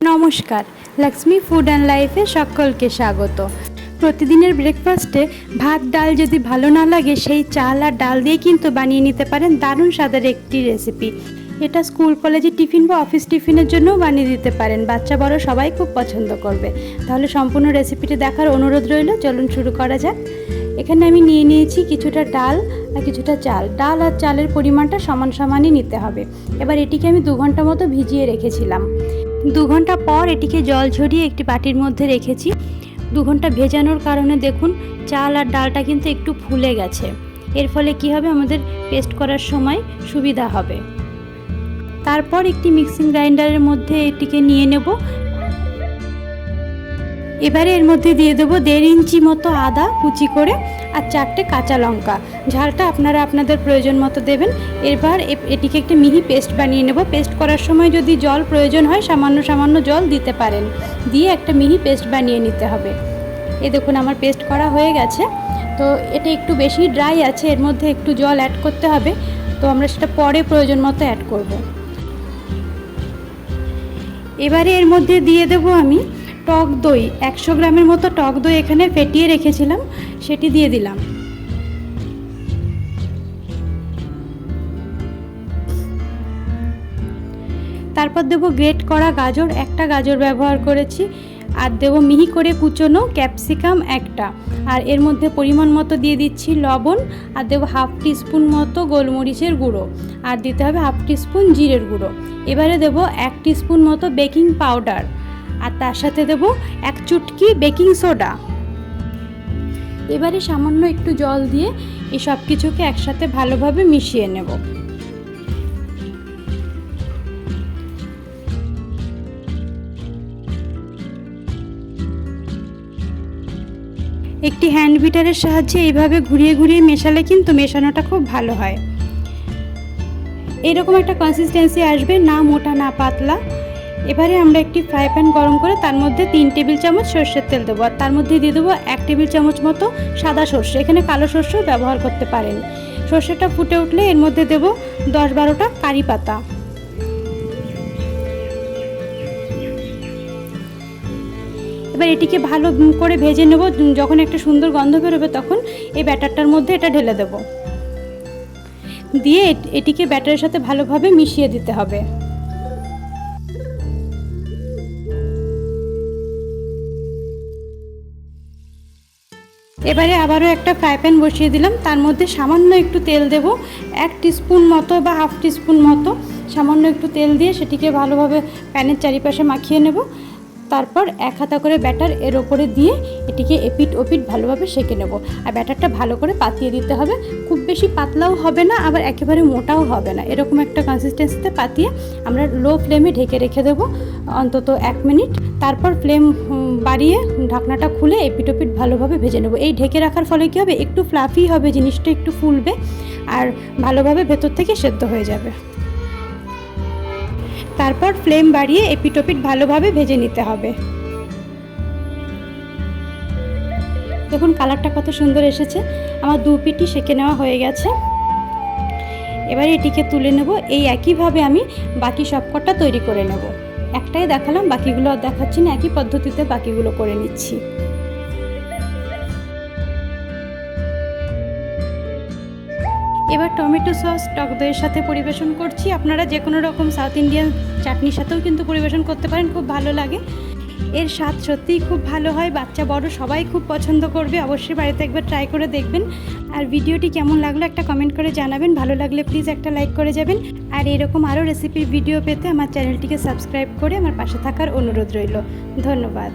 নমস্কার Lakshmi food and লাইফে সকলকে স্বাগত। প্রতিদিনের ব্রেকফাস্টে ভাত, ডাল যদি ভালো না লাগে, সেই চাল আর ডাল দিয়ে কিন্তু বানিয়ে নিতে পারেন দারুণ স্বাদের একটি রেসিপি এটা স্কুল কলেজে টিফিন বা অফিস টিফিনের জন্যও বানিয়ে দিতে পারেন। বাচ্চা, বড় সবাই খুব পছন্দ করবে। তাহলে সম্পূর্ণ রেসিপিটি দেখার অনুরোধ রইল, চলুন শুরু করা যাক। এখানে আমি নিয়ে নিয়েছি কিছুটা ডাল আর কিছুটা চাল। ডাল আর চালের পরিমাণটা সমান সমানই নিতে হবে। এবার এটিকে আমি দু ঘণ্টা মতো ভিজিয়ে রেখেছিলাম। দু ঘণ্টা পর এটিকে জল ঝরিয়ে একটি বাটির মধ্যে রেখেছি। দু ঘণ্টা ভেজানোর কারণে দেখুন, চাল আর ডালটা কিন্তু একটু ফুলে গেছে। এর ফলে কি হবে? আমাদের পেস্ট করার সময় সুবিধা হবে। তারপর একটি মিক্সিং গ্রাইন্ডারের মধ্যে এটিকে নিয়ে নেব। এবারে এর মধ্যে দিয়ে দেবো দেড় ইঞ্চি মতো আদা কুচি করে আর চারটে কাঁচা লঙ্কা। ঝালটা আপনারা আপনাদের প্রয়োজন মতো দেবেন। এবার এটিকে একটা মিহি পেস্ট বানিয়ে নেব। পেস্ট করার সময় যদি জল প্রয়োজন হয়, সামান্য সামান্য জল দিতে পারেন। দিয়ে একটা মিহি পেস্ট বানিয়ে নিতে হবে। এ দেখুন আমার পেস্ট করা হয়ে গেছে। তো এটা একটু বেশি ড্রাই আছে, এর মধ্যে একটু জল অ্যাড করতে হবে। তো আমরা সেটা পরে প্রয়োজন মতো অ্যাড করব। এবারে এর মধ্যে দিয়ে দেবো আমি টক দই, একশো গ্রামের মতো টক দই এখানে ফেটিয়ে রেখেছিলাম, সেটি দিয়ে দিলাম। তারপর দেবো গ্রেট করা গাজর, একটা গাজর ব্যবহার করেছি, আর দেবো মিহি করে কুচোনো ক্যাপসিকাম একটা। আর এর মধ্যে পরিমাণ মতো দিয়ে দিচ্ছি লবণ, আর দেবো হাফ টিস্পুন মতো গোলমরিচের গুঁড়ো, আর দিতে হবে হাফ টিস্পুন জিরের গুঁড়ো। এবারে দেবো এক টিস্পুন মতো বেকিং পাউডার। আর তার সাথে দেবো এক চুটকি বেকিং সোডা। এবারে সামান্য একটু জল দিয়ে এই সব কিছুকে একসাথে ভালোভাবে মিশিয়ে নেব। একটি হ্যান্ড বিটারের সাহায্যে এইভাবে ঘুরিয়ে ঘুরিয়ে মেশালে কিন্তু মেশানোটা খুব ভালো হয়। এরকম একটা কনসিস্টেন্সি আসবে না মোটা না পাতলা। এবারে আমরা একটি ফ্রাই প্যান গরম করে তার মধ্যে তিন টেবিল চামচ সর্ষের তেল দেবো। আর তার মধ্যে দিয়ে দেবো এক টেবিল চামচ মতো সাদা সর্ষে। এখানে কালো সর্ষেও ব্যবহার করতে পারেন। সর্ষেটা ফুটে উঠলে এর মধ্যে দেবো দশ বারোটা কারি পাতা। এবার এটিকে ভালো করে ভেজে নেব। যখন একটা সুন্দর গন্ধ বেরোবে তখন এই ব্যাটারটার মধ্যে এটা ঢেলে দেব। দিয়ে এট- এটিকে ব্যাটারের সাথে ভালোভাবে মিশিয়ে দিতে হবে। এবারে আবারও একটা ফ্রাই প্যান বসিয়ে দিলাম। তার মধ্যে সামান্য একটু তেল দেব। এক টিস্পুন মতো বা হাফ টিস্পুন মতো সামান্য একটু তেল দিয়ে সেটিকে ভালোভাবে প্যানের চারিপাশে মাখিয়ে নেব। তারপর এক হাতা করে ব্যাটার এর ওপরে দিয়ে এটিকে এপিট ওপিট ভালোভাবে সেঁকে নেব। আর ব্যাটারটা ভালো করে পাতিয়ে দিতে হবে। খুব বেশি পাতলাও হবে না, আবার একেবারে মোটাও হবে না। এরকম একটা কনসিস্টেন্সিতে পাতিয়ে আমরা লো ফ্লেমে ঢেকে রেখে দেবো। অন্তত এক মিনিট। তারপর ফ্লেম বাড়িয়ে ঢাকনাটা খুলে এপিট ওপিট ভালোভাবে ভেজে নেব। এই ঢেকে রাখার ফলে কী হবে? একটু ফ্লাফি হবে, জিনিসটা একটু ফুলবে আর ভালোভাবে ভেতর থেকে সেদ্ধ হয়ে যাবে। তারপর ফ্লেম বাড়িয়ে এপিটোপিট ভালোভাবে ভেজে নিতে হবে। দেখুন, কালারটা কত সুন্দর এসেছে। আমার দু পিটি সেঁকে নেওয়া হয়ে গেছে। এবারে এটিকে তুলে নেব। এই একইভাবে আমি বাকি সবকটা তৈরি করে নেব। একটাই দেখালাম, বাকিগুলো আর দেখাচ্ছি না, একই পদ্ধতিতে বাকিগুলো করে নিচ্ছি। এবার টমেটো সস টক দইয়ের সাথে পরিবেশন করছি। আপনারা যে কোনো রকম সাউথ ইন্ডিয়ান চাটনির সাথেও কিন্তু পরিবেশন করতে পারেন, খুব ভালো লাগে। এর স্বাদ সত্যিই খুব ভালো হয়, বাচ্চা বড় সবাই খুব পছন্দ করবে, অবশ্যই বাড়িতে একবার ট্রাই করে দেখবেন। আর ভিডিওটি কেমন লাগল একটা কমেন্ট করে জানাবেন, ভালো লাগলে প্লিজ একটা লাইক করে যাবেন। আর এরকম আরও রেসিপির ভিডিও পেতে আমার চ্যানেলটিকে সাবস্ক্রাইব করে আমার পাশে থাকার অনুরোধ রইল। ধন্যবাদ।